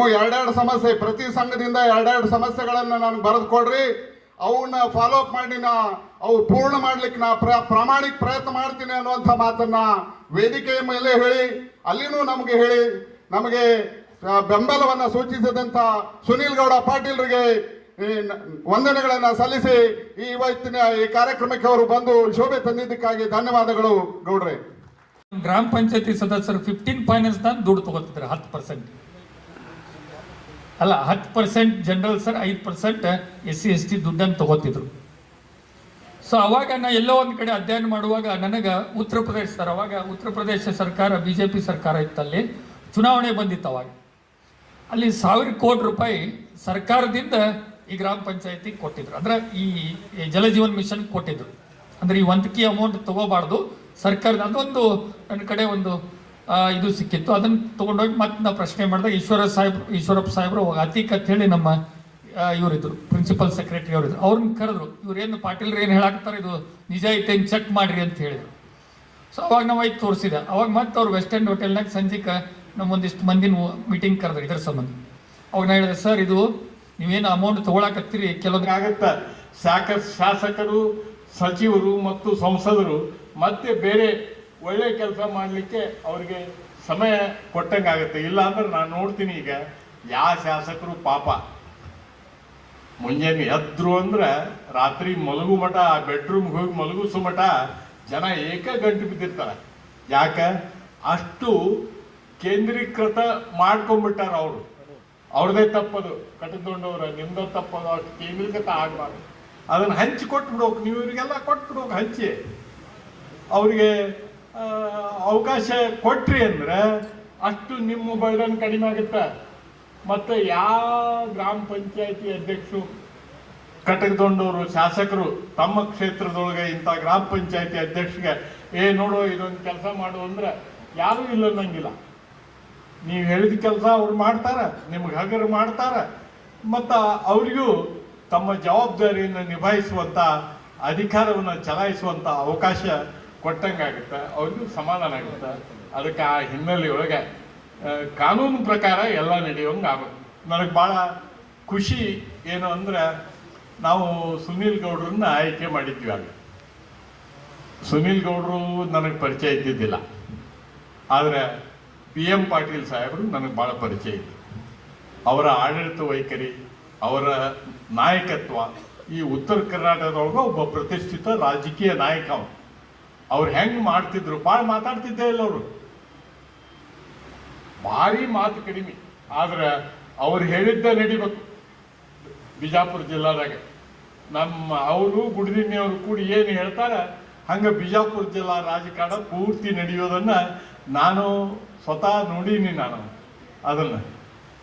ನಿಮ್ಮ ಎರಡೆರಡು ಸಮಸ್ಯೆ, ಪ್ರತಿ ಸಂಘದಿಂದ ಎರಡೆರಡು ಸಮಸ್ಯೆಗಳನ್ನ ನಾನು ಬರೆದು ಕೊಡ್ರಿ ಅವನ್ನ ಫಾಲೋ ಅಪ್ ಮಾಡಿ ನಾ, ಅವು ಪೂರ್ಣ ಮಾಡ್ಲಿಕ್ಕೆ ನಾ ಪ್ರ, ಪ್ರಾಮಾಣಿಕ ಪ್ರಯತ್ನ ಮಾಡ್ತೀನಿ ಅನ್ನುವಂಥ ಮಾತನ್ನ ವೇದಿಕೆಯ ಮೇಲೆ ಹೇಳಿ, ಅಲ್ಲಿನೂ ನಮಗೆ ಹೇಳಿ, ನಮಗೆ ಬೆಂಬಲವನ್ನು ಸೂಚಿಸಿದಂತ ಸುನೀಲ್ ಗೌಡ ಪಾಟೀಲ್ರಿಗೆ ವಂದನೆಗಳನ್ನ ಸಲ್ಲಿಸಿ, ಈ ಇವತ್ತಿನ ಈ ಕಾರ್ಯಕ್ರಮಕ್ಕೆ ಅವರು ಬಂದು ಶೋಭೆ ತಂದಿದ್ದಕ್ಕಾಗಿ ಧನ್ಯವಾದಗಳು ಗೌಡ್ರೆ. ಗ್ರಾಮ ಪಂಚಾಯತಿ ಸದಸ್ಯರು ಫಿಫ್ಟೀನ್ ಫೈನಾನ್ಸ್ ದುಡ್ಡು ತಗೋತಿದ್ರು ಹತ್ತು ಪರ್ಸೆಂಟ್ ಅಲ್ಲ, ಹತ್ತು ಪರ್ಸೆಂಟ್ ಜನರಲ್ ಸರ್ ಐದು percent S C S T ದುಡ್ಡನ್ನು ತಗೋತಿದ್ರು. ಸೊ ಅವಾಗ ನಾನು ಎಲ್ಲೋ ಒಂದು ಕಡೆ ಅಧ್ಯಯನ ಮಾಡುವಾಗ ನನಗೆ ಉತ್ತರ ಪ್ರದೇಶ ಸರ್ ಅವಾಗ ಉತ್ತರ ಪ್ರದೇಶ ಸರ್ಕಾರ ಬಿ ಜೆ ಪಿ ಸರ್ಕಾರ ಇತ್ತಲ್ಲಿ ಚುನಾವಣೆ ಬಂದಿತ್ತು ಅವಾಗ. ಅಲ್ಲಿ ಸಾವಿರ ಕೋಟಿ ರೂಪಾಯಿ ಸರ್ಕಾರದಿಂದ ಈ ಗ್ರಾಮ ಪಂಚಾಯತಿ ಕೊಟ್ಟಿದ್ರು. ಅಂದ್ರೆ ಈ ಜಲಜೀವನ್ ಮಿಷನ್ ಕೊಟ್ಟಿದ್ರು. ಅಂದ್ರೆ ಈ ವಂತಿಕೆ ಅಮೌಂಟ್ ತಗೋಬಾರ್ದು. ಸರ್ಕಾರದ ಅದೊಂದು, ನನ್ನ ಕಡೆ ಒಂದು ಇದು ಸಿಕ್ಕಿತ್ತು. ಅದನ್ನ ತೊಗೊಂಡೋಗಿ ಮತ್ತೆ ನಾವು ಪ್ರಶ್ನೆ ಮಾಡಿದಾಗ ಈಶ್ವರ ಸಾಹೇಬ್, ಈಶ್ವರಪ್ಪ ಸಾಹೇಬ್ರು ಅತೀಕ್ ಅಂತ ಹೇಳಿ ನಮ್ಮ ಇವರಿದ್ರು ಪ್ರಿನ್ಸಿಪಲ್ ಸೆಕ್ರೆಟರಿ ಅವರಿದ್ರು. ಅವ್ರನ್ನ ಕರೆದ್ರು, ಇವ್ರೇನು ಪಾಟೀಲ್ರು ಏನು ಹೇಳಾಕ್ತಾರೆ ಇದು ನಿಜ ಐತೆ ಚೆಕ್ ಮಾಡ್ರಿ ಅಂತ ಹೇಳಿದ್ರು. ಸೊ ಅವಾಗ ನಾವು ಐದು ತೋರಿಸಿದೆ. ಅವಾಗ ಮತ್ತೆ ಅವ್ರು ವೆಸ್ಟರ್ನ್ ಹೋಟೆಲ್ನಾಗ ಸಂಜೆಗೆ ನಮ್ಮ ಒಂದಿಷ್ಟು ಮಂದಿನ ಮೀಟಿಂಗ್ ಕರೆದ್ರು, ಇದ್ರ ಸಂಬಂಧ. ಅವಾಗ ನಾ ಹೇಳಿದೆ, ಸರ್, ಇದು ನೀವೇನು ಅಮೌಂಟ್ ತಗೊಳಕತ್ತೀರಿ? ಕೆಲವೊಂದು ಆಗತ್ತ. ಸಾಕಷ್ಟು ಶಾಸಕರು, ಸಚಿವರು ಮತ್ತು ಸಂಸದರು ಮತ್ತೆ ಬೇರೆ ಒಳ್ಳೆ ಕೆಲಸ ಮಾಡಲಿಕ್ಕೆ ಅವ್ರಿಗೆ ಸಮಯ ಕೊಟ್ಟಂಗಾಗತ್ತೆ. ಇಲ್ಲ ಅಂದ್ರೆ ನಾನು ನೋಡ್ತೀನಿ ಈಗ ಯಾವ ಶಾಸಕರು ಪಾಪ. ಮುಂಜಾನೆ ಎದ್ರು ಅಂದ್ರೆ ರಾತ್ರಿ ಮಲಗು ಮಠ ಆ ಬೆಡ್ರೂಮ್ಗೆ ಹೋಗಿ ಮಲಗುಸು ಮಠ, ಜನ ಏಕ ಗಂಟು ಬಿದ್ದಿರ್ತಾರೆ. ಯಾಕ? ಅಷ್ಟು ಕೇಂದ್ರೀಕೃತ ಮಾಡ್ಕೊಂಡ್ಬಿಟ್ಟಾರ ಅವರು. ಅವ್ರದೇ ತಪ್ಪದು. ಕಟ್ಟಿಕೊಂಡವ್ರ ನಿಮ್ದ ತಪ್ಪದು. ಅಷ್ಟು ಕೇಂದ್ರೀಕೃತ ಆಗಬಾರ್ದು. ಅದನ್ನ ಹಂಚಿ ಕೊಟ್ಬಿಡೋಕ್ ನೀವು ಇವರಿಗೆಲ್ಲ ಕೊಟ್ಬಿಡೋಕ್ ಹಂಚಿ. ಅವ್ರಿಗೆ ಅವಕಾಶ ಕೊಟ್ರಿ ಅಂದ್ರೆ ಅಷ್ಟು ನಿಮ್ಮ ಬರ್ಡನ್ ಕಡಿಮೆ ಆಗುತ್ತೆ. ಮತ್ತೆ ಯಾವ ಗ್ರಾಮ ಪಂಚಾಯತಿ ಅಧ್ಯಕ್ಷರು ಕಟಕದೊಂಡವರು ಶಾಸಕರು ತಮ್ಮ ಕ್ಷೇತ್ರದೊಳಗೆ ಇಂಥ ಗ್ರಾಮ ಪಂಚಾಯತಿ ಅಧ್ಯಕ್ಷಗೆ ಏ, ನೋಡು, ಇದೊಂದು ಕೆಲಸ ಮಾಡು ಅಂದ್ರೆ ಯಾರೂ ಇಲ್ಲ ಅನ್ನಂಗಿಲ್ಲ. ನೀವು ಹೇಳಿದ ಕೆಲಸ ಅವ್ರು ಮಾಡ್ತಾರ, ನಿಮ್ಗೆ ಹಗರು ಮಾಡ್ತಾರ. ಮತ್ತು ಅವರಿಗೂ ತಮ್ಮ ಜವಾಬ್ದಾರಿಯನ್ನು ನಿಭಾಯಿಸುವಂಥ ಅಧಿಕಾರವನ್ನು ಚಲಾಯಿಸುವಂಥ ಅವಕಾಶ ಕೊಟ್ಟಂಗಾಗುತ್ತೆ ಅವ್ರಿಗೂ ಸಮಾಧಾನ ಆಗುತ್ತೆ. ಅದಕ್ಕೆ ಆ ಹಿನ್ನೆಲೆಯೊಳಗೆ ಕಾನೂನು ಪ್ರಕಾರ ಎಲ್ಲ ನಡೆಯೋಂಗೆ ಆಗುತ್ತೆ ನನಗೆ ಭಾಳ ಖುಷಿ ಏನು ಅಂದ್ರೆ, ನಾವು ಸುನೀಲ್ ಗೌಡ್ರನ್ನ ಆಯ್ಕೆ ಮಾಡಿದ್ವಿ ಆಗ ಸುನೀಲ್ ಗೌಡ್ರು ನನಗೆ ಪರಿಚಯ ಇದ್ದಿದ್ದಿಲ್ಲ. ಆದರೆ ಪಿ ಎಂ ಪಾಟೀಲ್ ಸಾಹೇಬರು ನನಗೆ ಭಾಳ ಪರಿಚಯ ಇತ್ತು ಅವರ ಆಡಳಿತ ವೈಖರಿ, ಅವರ ನಾಯಕತ್ವ, ಈ ಉತ್ತರ ಕರ್ನಾಟಕದೊಳಗೆ ಒಬ್ಬ ಪ್ರತಿಷ್ಠಿತ ರಾಜಕೀಯ ನಾಯಕ ಅವರು ಅವ್ರು ಹೆಂಗ್ ಮಾಡ್ತಿದ್ರು? ಭಾಳ ಮಾತಾಡ್ತಿದ್ದೇ ಇಲ್ಲ ಅವರು. ಭಾರಿ ಮಾತು ಕಡಿಮೆ. ಆದ್ರೆ ಅವ್ರು ಹೇಳಿದ್ದ ನಡಿಬೇಕು. ಬಿಜಾಪುರ ಜಿಲ್ಲಾದಾಗ. ನಮ್ಮ ಅವರು ಗುಡಿದಿನ್ನಿಯವರು ಕೂಡಿ ಏನು ಹೇಳ್ತಾರೆ? ಹಂಗೆ ಬಿಜಾಪುರ ಜಿಲ್ಲಾ ರಾಜಕಾರಣ ಪೂರ್ತಿ ನಡೆಯೋದನ್ನ ನಾನು ಸ್ವತಃ ನೋಡೀನಿ ನಾನು. ಅದನ್ನ.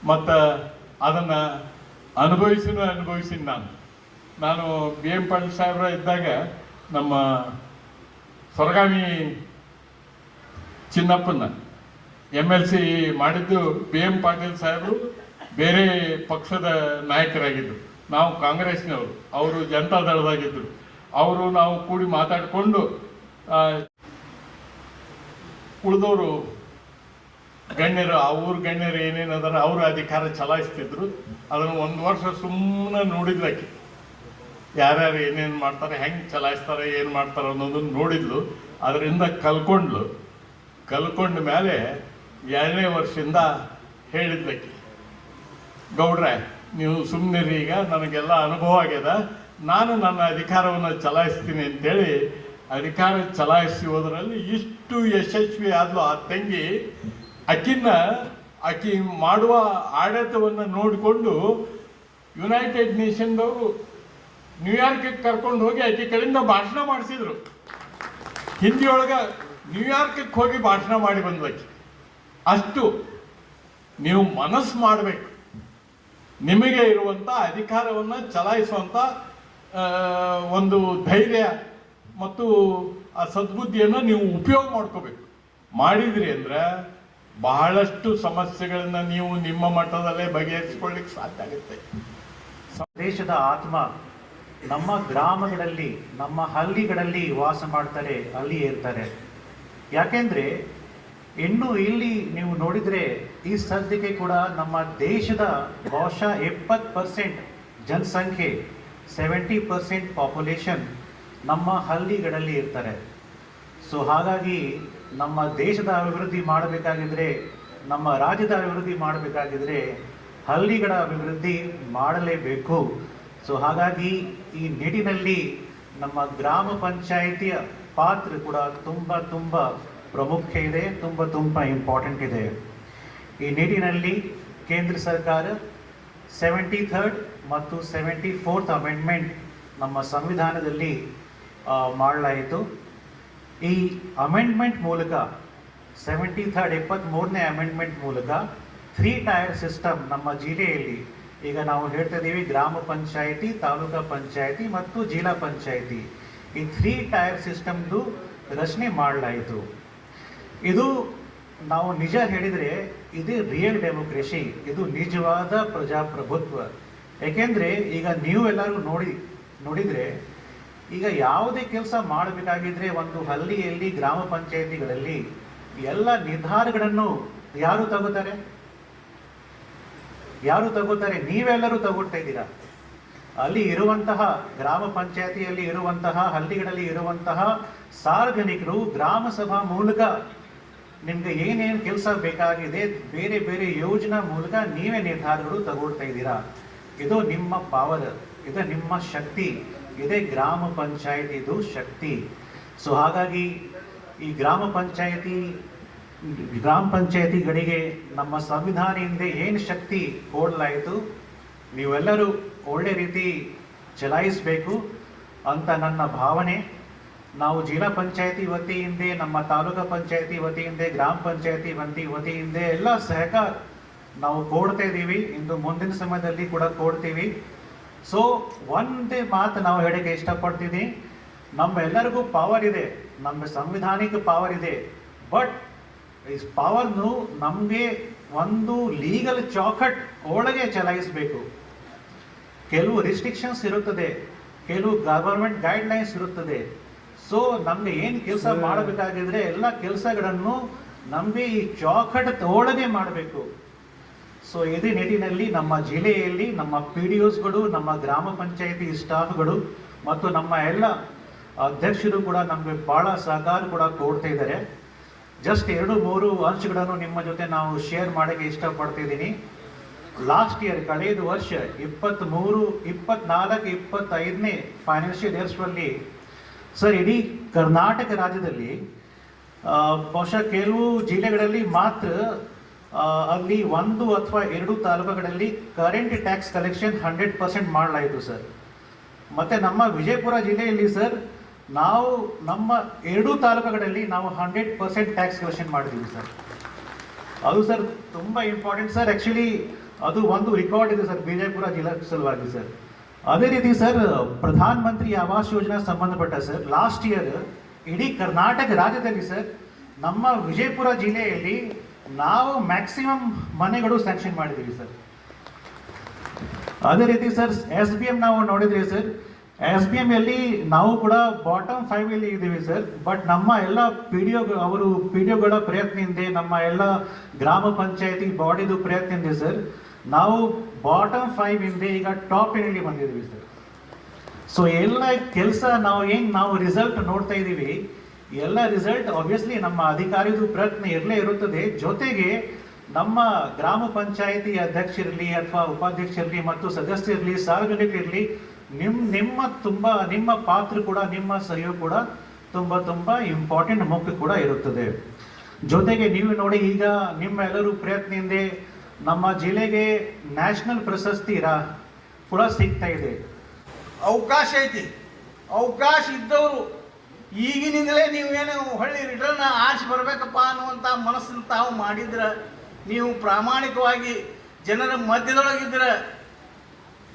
ಮತ್ತು ಅದನ್ನ ಅನುಭವಿಸಿನೂ ಅನುಭವಿಸಿನಿ ನಾನು. ನಾನು ಬಿ ಎಂ ಪಾಟೀಲ್ ಸಾಹೇಬ್ರ ಇದ್ದಾಗ ನಮ್ಮ ಸ್ವರ್ಗಾಮಿ ಚಿನ್ನಪ್ಪನ ಎಂ ಎಲ್ ಸಿ ಮಾಡಿದ್ದು ಬಿ ಎಂ ಪಾಟೀಲ್ ಸಾಹೇಬರು ಬೇರೆ ಪಕ್ಷದ ನಾಯಕರಾಗಿದ್ದರು ನಾವು ಕಾಂಗ್ರೆಸ್ನವರು, ಅವರು ಜನತಾ ದಳದಾಗಿದ್ದರು ಅವರು ನಾವು ಕೂಡಿ ಮಾತಾಡಿಕೊಂಡು ಉಳಿದವರು ಗಣ್ಯರು, ಆ ಊರು ಗಣ್ಯರು ಅದರ ಅವರು ಅಧಿಕಾರ ಚಲಾಯಿಸ್ತಿದ್ರು. ಅದನ್ನು ಒಂದು ವರ್ಷ ಸುಮ್ಮನೆ ನೋಡಿದ್ಲಕ್ಕೆ. ಯಾರ್ಯಾರು ಏನೇನು ಮಾಡ್ತಾರೆ, ಹೆಂಗೆ ಚಲಾಯಿಸ್ತಾರೆ, ಏನು ಮಾಡ್ತಾರೆ ಅನ್ನೋದನ್ನು ನೋಡಿದ್ಲು. ಅದರಿಂದ ಕಲ್ಕೊಂಡ್ಲು. ಕಲ್ಕೊಂಡ ಮೇಲೆ ಎರಡನೇ ವರ್ಷದಿಂದ ಹೇಳಿದ್ದಕ್ಕೆ ಗೌಡ್ರೆ, ನೀವು ಸುಮ್ಮನಿರಿ ಈಗ, ನನಗೆಲ್ಲ ಅನುಭವ ಆಗ್ಯದ. ನಾನು ನನ್ನ ಅಧಿಕಾರವನ್ನು ಚಲಾಯಿಸ್ತೀನಿ ಅಂತೇಳಿ ಅಧಿಕಾರ ಚಲಾಯಿಸಿ ಹೋದ್ರಲ್ಲಿ ಇಷ್ಟು ಯಶಸ್ವಿ ಆದ್ಲು ಆ ತಂಗಿ. ಆಕಿನ್ನ ಆಕಿ ಮಾಡುವ ಆಡಳಿತವನ್ನು ನೋಡಿಕೊಂಡು ಯುನೈಟೆಡ್ ನೇಷನ್ದವರು ನ್ಯೂಯಾರ್ಕ್ಗೆ ಕರ್ಕೊಂಡು ಹೋಗಿ ಆಕೆ ಕಡೆಯಿಂದ ಭಾಷಣ ಮಾಡಿಸಿದ್ರು. ಹಿಂದಿಯೊಳಗ ನ್ಯೂಯಾರ್ಕ್ ಹೋಗಿ ಭಾಷಣ ಮಾಡಿ ಬಂದ್ಲಕ್ಕೆ ಅಷ್ಟು ನೀವು ಮನಸ್ಸು ಮಾಡಬೇಕು. ನಿಮಗೆ ಇರುವಂತ ಅಧಿಕಾರವನ್ನ ಚಲಾಯಿಸುವಂತ ಒಂದು ಧೈರ್ಯ ಮತ್ತು ಆ ಸದ್ಬುದ್ಧಿಯನ್ನು ನೀವು ಉಪಯೋಗ ಮಾಡ್ಕೋಬೇಕು. ಮಾಡಿದ್ರಿ ಅಂದ್ರೆ ಬಹಳಷ್ಟು ಸಮಸ್ಯೆಗಳನ್ನ ನೀವು ನಿಮ್ಮ ಮಟ್ಟದಲ್ಲೇ ಬಗೆಹರಿಸಿಕೊಳ್ಳಿಕ್ ಸಾಧ್ಯ ಆಗುತ್ತೆ. ದೇಶದ ಆತ್ಮ ನಮ್ಮ ಗ್ರಾಮಗಳಲ್ಲಿ, ನಮ್ಮ ಹಳ್ಳಿಗಳಲ್ಲಿ ವಾಸ ಮಾಡ್ತಾರೆ, ಅಲ್ಲಿ ಇರ್ತಾರೆ. ಯಾಕೆಂದ್ರೆ, ಇನ್ನು ಇಲ್ಲಿ ನೀವು ನೋಡಿದ್ರೆ, ಈ ಸದ್ಯಕ್ಕೆ ಕೂಡ ನಮ್ಮ ದೇಶದ ಬಹುಶಃ ಎಪ್ಪತ್ತು ಪರ್ಸೆಂಟ್ ಜನಸಂಖ್ಯೆ, ಸೆವೆಂಟಿ ಪರ್ಸೆಂಟ್ ಪಾಪ್ಯುಲೇಷನ್ ನಮ್ಮ ಹಳ್ಳಿಗಳಲ್ಲಿ ಇರ್ತಾರೆ. ಸೊ ಹಾಗಾಗಿ ನಮ್ಮ ದೇಶದ ಅಭಿವೃದ್ಧಿ ಮಾಡಬೇಕಾಗಿದ್ರೆ, ನಮ್ಮ ರಾಜ್ಯದ ಅಭಿವೃದ್ಧಿ ಮಾಡಬೇಕಾಗಿದ್ರೆ, ಹಳ್ಳಿಗಳ ಅಭಿವೃದ್ಧಿ ಮಾಡಲೇಬೇಕು. ಸೊ ಹಾಗಾಗಿ ಈ ನಿಟ್ಟಿನಲ್ಲಿ ನಮ್ಮ ಗ್ರಾಮ ಪಂಚಾಯಿತಿಯ ಪಾತ್ರ ಕೂಡ ತುಂಬ ತುಂಬ ಪ್ರಮುಖ ಇದೆ, ತುಂಬ ತುಂಬ ಇಂಪಾರ್ಟೆಂಟ್ ಇದೆ. ಈ ನಿಟ್ಟಿನಲ್ಲಿ ಕೇಂದ್ರ ಸರ್ಕಾರ ಸೆವೆಂಟಿ ಥರ್ಡ್ ಮತ್ತು ಸೆವೆಂಟಿ ಫೋರ್ತ್ ಅಮೆಂಡ್ಮೆಂಟ್ ನಮ್ಮ ಸಂವಿಧಾನದಲ್ಲಿ ಮಾಡಲಾಯಿತು. ಈ ಅಮೆಂಡ್ಮೆಂಟ್ ಮೂಲಕ ಸೆವೆಂಟಿ ಥರ್ಡ್ ಎಪ್ಪತ್ತ್ಮೂರನೇ ಅಮೆಂಡ್ಮೆಂಟ್ ಮೂಲಕ ಥ್ರೀ ಟೈರ್ ಸಿಸ್ಟಮ್ ನಮ್ಮ ಜಿಲ್ಲೆಯಲ್ಲಿ ಈಗ ನಾವು ಹೇಳ್ತಾ ಇದ್ದೀವಿ ಗ್ರಾಮ ಪಂಚಾಯಿತಿ, ತಾಲೂಕಾ ಪಂಚಾಯಿತಿ ಮತ್ತು ಜಿಲ್ಲಾ ಪಂಚಾಯಿತಿ. ಈ ಥ್ರೀ ಟೈರ್ ಸಿಸ್ಟಮ್ದು ರಚನೆ ಮಾಡಲಾಯಿತು. ಇದು ನಾವು ನಿಜ ಹೇಳಿದರೆ ಇದು ರಿಯಲ್ ಡೆಮೋಕ್ರೆಸಿ ಇದು ನಿಜವಾದ ಪ್ರಜಾಪ್ರಭುತ್ವ. ಏಕೆಂದರೆ ಈಗ ನೀವು ಎಲ್ಲರೂ ನೋಡಿ, ನೋಡಿದರೆ ಈಗ ಯಾವುದೇ ಕೆಲಸ ಮಾಡಬೇಕಾಗಿದ್ರೆ ಒಂದು ಹಳ್ಳಿಯಲ್ಲಿ, ಗ್ರಾಮ ಪಂಚಾಯಿತಿಗಳಲ್ಲಿ ಎಲ್ಲ ನಿರ್ಧಾರಗಳನ್ನು ಯಾರು ತಗೋತಾರೆ? ಯಾರು ತಗೋತಾರೆ? ನೀವೆಲ್ಲರೂ ತಗೊಳ್ತಾ ಇದ್ದೀರಾ? ಅಲ್ಲಿ ಇರುವಂತಹ ಗ್ರಾಮ ಪಂಚಾಯತಿಯಲ್ಲಿ ಇರುವಂತಹ, ಹಳ್ಳಿಗಳಲ್ಲಿ ಇರುವಂತಹ ಸಾರ್ವಜನಿಕರು ಗ್ರಾಮ ಸಭಾ ಮೂಲಕ ನಿಮ್ಗೆ ಏನೇನು ಕೆಲಸ ಬೇಕಾಗಿದೆ, ಬೇರೆ ಬೇರೆ ಯೋಜನಾ ಮೂಲಕ ನೀವೇ ನಿರ್ಧಾರಗಳು ತಗೊಳ್ತಾ ಇದ್ದೀರಾ? ಇದು ನಿಮ್ಮ ಪವರ್ ಇದು ನಿಮ್ಮ ಶಕ್ತಿ, ಇದೇ ಗ್ರಾಮ ಪಂಚಾಯತಿದು ಶಕ್ತಿ. ಸೊ ಹಾಗಾಗಿ ಈ ಗ್ರಾಮ ಪಂಚಾಯತಿ ಗ್ರಾಮ ಪಂಚಾಯತಿಗಳಿಗೆ ನಮ್ಮ ಸಂವಿಧಾನದಿಂದ ಏನು ಶಕ್ತಿ ಕೊಡಲಾಯಿತು, ನೀವೆಲ್ಲರೂ ಒಳ್ಳೆ ರೀತಿ ಚಲಾಯಿಸಬೇಕು ಅಂತ ನನ್ನ ಭಾವನೆ. ನಾವು ಜಿಲ್ಲಾ ಪಂಚಾಯತಿ ವತಿಯಿಂದ, ನಮ್ಮ ತಾಲೂಕಾ ಪಂಚಾಯತಿ ವತಿಯಿಂದ, ಗ್ರಾಮ ಪಂಚಾಯತಿ ವತಿ, ವತಿಯಿಂದ ಎಲ್ಲ ಸಹಕಾರ ನಾವು ಕೊಡ್ತಾ ಇದ್ದೀವಿ. ಇಂದು ಮುಂದಿನ ಸಮಯದಲ್ಲಿ ಕೂಡ ಕೊಡ್ತೀವಿ. ಸೊ ಒಂದೇ ಮಾತು ನಾವು ಹೇಳಕ್ಕೆ ಇಷ್ಟಪಡ್ತೀನಿ. ನಮ್ಮೆಲ್ಲರಿಗೂ ಪವರ್ ಇದೆ. ನಮ್ಮ ಸಂವಿಧಾನಿಕ ಪವರ್ ಇದೆ. ಬಟ್ ಈ ಪವರ್ನು ನಮಗೆ ಒಂದು ಲೀಗಲ್ ಚೌಕಟ್ ಒಳಗೆ ಚಲಾಯಿಸಬೇಕು. ಕೆಲವು ರಿಸ್ಟ್ರಿಕ್ಷನ್ಸ್ ಇರುತ್ತದೆ. ಕೆಲವು ಗವರ್ಮೆಂಟ್ ಗೈಡ್ಲೈನ್ಸ್ ಇರುತ್ತದೆ. ಸೊ ನಮಗೆ ಏನು ಕೆಲಸ ಮಾಡಬೇಕಾಗಿದ್ರೆ ಎಲ್ಲ ಕೆಲಸಗಳನ್ನು ನಮಗೆ ಈ ಚೌಕಟ್ ಒಳಗೆ ಮಾಡಬೇಕು. ಸೊ ಇದೇ ನಿಟ್ಟಿನಲ್ಲಿ ನಮ್ಮ ಜಿಲ್ಲೆಯಲ್ಲಿ ನಮ್ಮ ಪಿ ಡಿ ಒಸ್ಗಳು ನಮ್ಮ ಗ್ರಾಮ ಪಂಚಾಯತಿ ಸ್ಟಾಫ್ಗಳು ಮತ್ತು ನಮ್ಮ ಎಲ್ಲ ಅಧ್ಯಕ್ಷರು ಕೂಡ ನಮಗೆ ಬಹಳ ಸಹಕಾರ ಕೂಡ ಕೊಡ್ತಾ ಇದ್ದಾರೆ. ಜಸ್ಟ್ ಎರಡು, ಮೂರು ಅಂಶಗಳನ್ನು ನಿಮ್ಮ ಜೊತೆ ನಾವು ಶೇರ್ ಮಾಡೋಕ್ಕೆ ಇಷ್ಟಪಡ್ತಿದ್ದೀನಿ. ಲಾಸ್ಟ್ ಇಯರ್ ಕಳೆದ ವರ್ಷ ಇಪ್ಪತ್ತ್ಮೂರು ಇಪ್ಪತ್ನಾಲ್ಕು, ಇಪ್ಪತ್ತೈದನೇ ಫೈನಾನ್ಷಿಯಲ್ ಇಯರ್ಸ್ನಲ್ಲಿ ಸರ್ ಇಡೀ ಕರ್ನಾಟಕ ರಾಜ್ಯದಲ್ಲಿ ಬಹುಶಃ ಕೆಲವು ಜಿಲ್ಲೆಗಳಲ್ಲಿ ಮಾತ್ರ ಅಲ್ಲಿ ಒಂದು ಅಥವಾ ಎರಡು ತಾಲೂಕುಗಳಲ್ಲಿ current tax collection hundred percent ಮಾಡಲಾಯಿತು ಸರ್ ಮತ್ತು ನಮ್ಮ ವಿಜಯಪುರ ಜಿಲ್ಲೆಯಲ್ಲಿ ಸರ್ ನಾವು ನಮ್ಮ ಎರಡೂ ತಾಲೂಕುಗಳಲ್ಲಿ ನಾವು ಹಂಡ್ರೆಡ್ ಪರ್ಸೆಂಟ್ ಟ್ಯಾಕ್ಸ್ ಕಲೆಕ್ಷನ್ ಮಾಡಿದ್ದೀವಿ ಸರ್ ಅದು ಸರ್ ತುಂಬ ಇಂಪಾರ್ಟೆಂಟ್ ಸರ್ ಆ್ಯಕ್ಚುಲಿ ಅದು ಒಂದು ರೆಕಾರ್ಡ್ ಇದೆ ಸರ್ ವಿಜಯಪುರ ಜಿಲ್ಲಾ ಸಲುವಾಗಿ ಸರ್ ಅದೇ ರೀತಿ ಸರ್ ಪ್ರಧಾನ ಮಂತ್ರಿ ಆವಾಸ್ ಯೋಜನೆ ಸಂಬಂಧಪಟ್ಟ ಸರ್ ಲಾಸ್ಟ್ ಇಯರ್ ಇಡೀ ಕರ್ನಾಟಕ ರಾಜ್ಯದಲ್ಲಿ ಸರ್ ನಮ್ಮ ವಿಜಯಪುರ ಜಿಲ್ಲೆಯಲ್ಲಿ ನಾವು ಮ್ಯಾಕ್ಸಿಮಮ್ ಮನೆಗಳು ಸ್ಯಾಂಕ್ಷನ್ ಮಾಡಿದ್ದೀವಿ ಸರ್ ಅದೇ ರೀತಿ ಸರ್ ಎಸ್ ಬಿ ಎಂ ನಾವು ನೋಡಿದ್ರಿ ಸರ್ ಎಸ್ ಬಿ ಎಂ ಅಲ್ಲಿ ನಾವು ಕೂಡ ಬಾಟಮ್ ಫೈವ್ ಅಲ್ಲಿ ಇದ್ದೀವಿ ಸರ್ ಬಟ್ ನಮ್ಮ ಎಲ್ಲ ಪಿ ಡಿ ಅವರು ಪಿ ಡಿ ಒಗಳ ಪ್ರಯತ್ನದಿಂದ, ನಮ್ಮ ಎಲ್ಲ ಗ್ರಾಮ ಪಂಚಾಯತಿ ಬಾಡಿದು ಪ್ರಯತ್ನದಿಂದ ಸರ್ ನಾವು ಬಾಟಮ್ ಫೈವ್ ಇಂದ ಈಗ ಟಾಪ್ ಅಲ್ಲಿ ಬಂದಿದ್ದೀವಿ ಸರ್ ಸೊ ಎಲ್ಲ ಕೆಲಸ ನಾವು ಏನು ನಾವು ರಿಸಲ್ಟ್ ನೋಡ್ತಾ ಇದ್ದೀವಿ, ಎಲ್ಲ ರಿಸಲ್ಟ್ ಆಬ್ವಿಯಸ್ಲಿ ನಮ್ಮ ಅಧಿಕಾರಿದು ಪ್ರಯತ್ನ ಇರಲೇ ಇರುತ್ತದೆ. ಜೊತೆಗೆ ನಮ್ಮ ಗ್ರಾಮ ಪಂಚಾಯಿತಿ ಅಧ್ಯಕ್ಷರಿರಲಿ ಅಥವಾ ಉಪಾಧ್ಯಕ್ಷರಿರಲಿ ಮತ್ತು ಸದಸ್ಯರಿರಲಿ ಸಾರ್ವಜನಿಕರಿರಲಿ ನಿಮ್, ನಿಮ್ಮ ತುಂಬ, ನಿಮ್ಮ ಪಾತ್ರ ಕೂಡ, ನಿಮ್ಮ ಸರಿಯೂ ಕೂಡ ತುಂಬ ತುಂಬ ಇಂಪಾರ್ಟೆಂಟ್ ಮುಖ್ಯ ಕೂಡ ಇರುತ್ತದೆ. ಜೊತೆಗೆ ನೀವು ನೋಡಿ ಈಗ ನಿಮ್ಮ ಎಲ್ಲರೂ ಪ್ರಯತ್ನದಿಂದ ನಮ್ಮ ಜಿಲ್ಲೆಗೆ ನ್ಯಾಷನಲ್ ಪ್ರಶಸ್ತಿ ಕೂಡ ಸಿಗ್ತಾ ಇದೆ. ಅವಕಾಶ ಐತಿ. ಅವಕಾಶ ಇದ್ದವರು ಈಗಿನಿಂದಲೇ ನೀವೇನು ಹೊಳ್ಳಿ ರಿಟರ್ನ್ ಆರ್ಸಿ ಬರಬೇಕಪ್ಪ ಅನ್ನುವಂಥ ಮನಸ್ಸನ್ನು ತಾವು ಮಾಡಿದ್ರೆ, ನೀವು ಪ್ರಾಮಾಣಿಕವಾಗಿ ಜನರ ಮಧ್ಯದೊಳಗಿದ್ರೆ,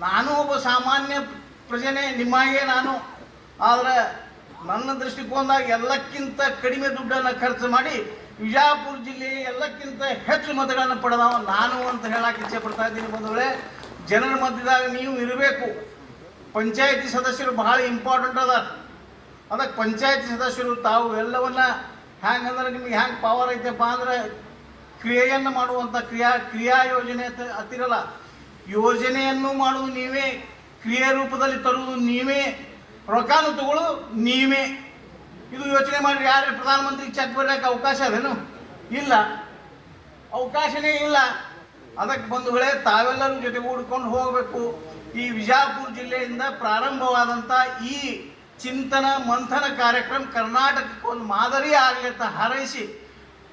ನಾನು ಒಬ್ಬ ಸಾಮಾನ್ಯ ಪ್ರಜೆನೇ, ನಿಮ್ಮಾಗೆ ನಾನು. ಆದರೆ ನನ್ನ ದೃಷ್ಟಿಕೋನದಾಗ ಎಲ್ಲಕ್ಕಿಂತ ಕಡಿಮೆ ದುಡ್ಡನ್ನು ಖರ್ಚು ಮಾಡಿ ವಿಜಯಪುರ ಜಿಲ್ಲೆ ಎಲ್ಲಕ್ಕಿಂತ ಹೆಚ್ಚು ಮತಗಳನ್ನು ಪಡೆದವ ನಾನು ಅಂತ ಹೇಳಕ್ಕೆ ಇಚ್ಛೆ ಪಡ್ತಾ ಇದ್ದೀನಿ ಬಂಧುಗಳೇ. ಜನರ ಮಧ್ಯದಾಗ ನೀವು ಇರಬೇಕು. ಪಂಚಾಯತಿ ಸದಸ್ಯರು ಬಹಳ ಇಂಪಾರ್ಟೆಂಟ್ ಅದ. ಅದಕ್ಕೆ ಪಂಚಾಯತಿ ಸದಸ್ಯರು ತಾವು ಎಲ್ಲವನ್ನ ಹ್ಯಾಂಗಂದ್ರೆ ನಿಮ್ಗೆ ಹ್ಯಾಂಗೆ ಪವರ್ ಐತೆಪ್ಪ ಅಂದ್ರೆ ಕ್ರಿಯೆಯನ್ನು ಮಾಡುವಂಥ ಕ್ರಿಯಾ ಕ್ರಿಯಾ ಯೋಜನೆ ಅತಿರಲ್ಲ ಯೋಜನೆಯನ್ನು ಮಾಡುವುದು ನೀವೇ. ಕ್ರಿಯೆ ರೂಪದಲ್ಲಿ ತರುವುದು ನೀವೇ, ರೊಕ್ಕನು ತಗೊಳ್ಳೋದು ನೀವೇ. ಇದು ಯೋಚನೆ ಮಾಡಿ ಯಾರು ಪ್ರಧಾನಮಂತ್ರಿ ಚೆಕ್ ಬರ್ಲಿಕ್ಕೆ ಅವಕಾಶ ಅದೇನು? ಇಲ್ಲ. ಅವಕಾಶನೇ ಇಲ್ಲ. ಅದಕ್ಕೆ ಬಂಧುಗಳೇ ತಾವೆಲ್ಲರೂ ಜೊತೆಗೂಡಿಕೊಂಡು ಹೋಗಬೇಕು. ಈ ವಿಜಾಪುರ ಜಿಲ್ಲೆಯಿಂದ ಪ್ರಾರಂಭವಾದಂಥ ಈ ಚಿಂತನ ಮಂಥನ ಕಾರ್ಯಕ್ರಮ ಕರ್ನಾಟಕಕ್ಕೆ ಒಂದು ಮಾದರಿ ಆಗಲಿ ಅಂತ ಹಾರೈಸಿ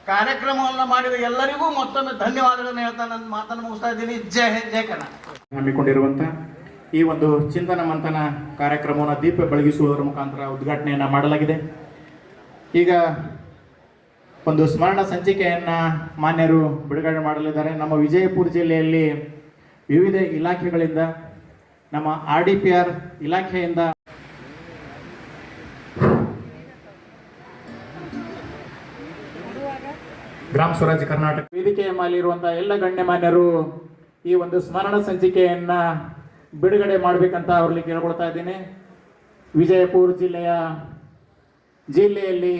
ಕಾರ್ಯಕ್ರಮವನ್ನು ಮಾಡಿದ ಎಲ್ಲರಿಗೂ ಮತ್ತೊಮ್ಮೆ ಧನ್ಯವಾದಗಳನ್ನು ಹೇಳ್ತಾ ನನ್ನ ಮಾತನ್ನು ಮುಗಿಸ್ತಾ ಇದ್ದೀನಿ. ಜಯ ಜಯ ಕರ್ನಾಟಕ. ಹಮ್ಮಿಕೊಂಡಿರುವಂಥ ಈ ಒಂದು ಚಿಂತನ ಮಂಥನ ಕಾರ್ಯಕ್ರಮವನ್ನು ದೀಪ ಬೆಳಗಿಸುವುದರ ಮುಖಾಂತರ ಉದ್ಘಾಟನೆಯನ್ನು ಮಾಡಲಾಗಿದೆ. ಈಗ ಒಂದು ಸ್ಮರಣ ಸಂಚಿಕೆಯನ್ನು ಮಾನ್ಯರು ಬಿಡುಗಡೆ ಮಾಡಲಿದ್ದಾರೆ. ನಮ್ಮ ವಿಜಯಪುರ ಜಿಲ್ಲೆಯಲ್ಲಿ ವಿವಿಧ ಇಲಾಖೆಗಳಿಂದ, ನಮ್ಮ ಆರ್ ಡಿ ಪಿ ಆರ್ ಇಲಾಖೆಯಿಂದ ಗ್ರಾಮ ಸ್ವರಾಜ್ ಕರ್ನಾಟಕ ವೇದಿಕೆಯ ಮೇಲಿರುವಂತಹ ಎಲ್ಲ ಗಣ್ಯಮಾನ್ಯರು ಈ ಒಂದು ಸ್ಮರಣ ಸಂಚಿಕೆಯನ್ನ ಬಿಡುಗಡೆ ಮಾಡಬೇಕಂತ ಅವರಲ್ಲಿ ಕೇಳ್ಕೊಳ್ತಾ ಇದ್ದೀನಿ. ವಿಜಯಪುರ ಜಿಲ್ಲೆಯ ಜಿಲ್ಲೆಯಲ್ಲಿ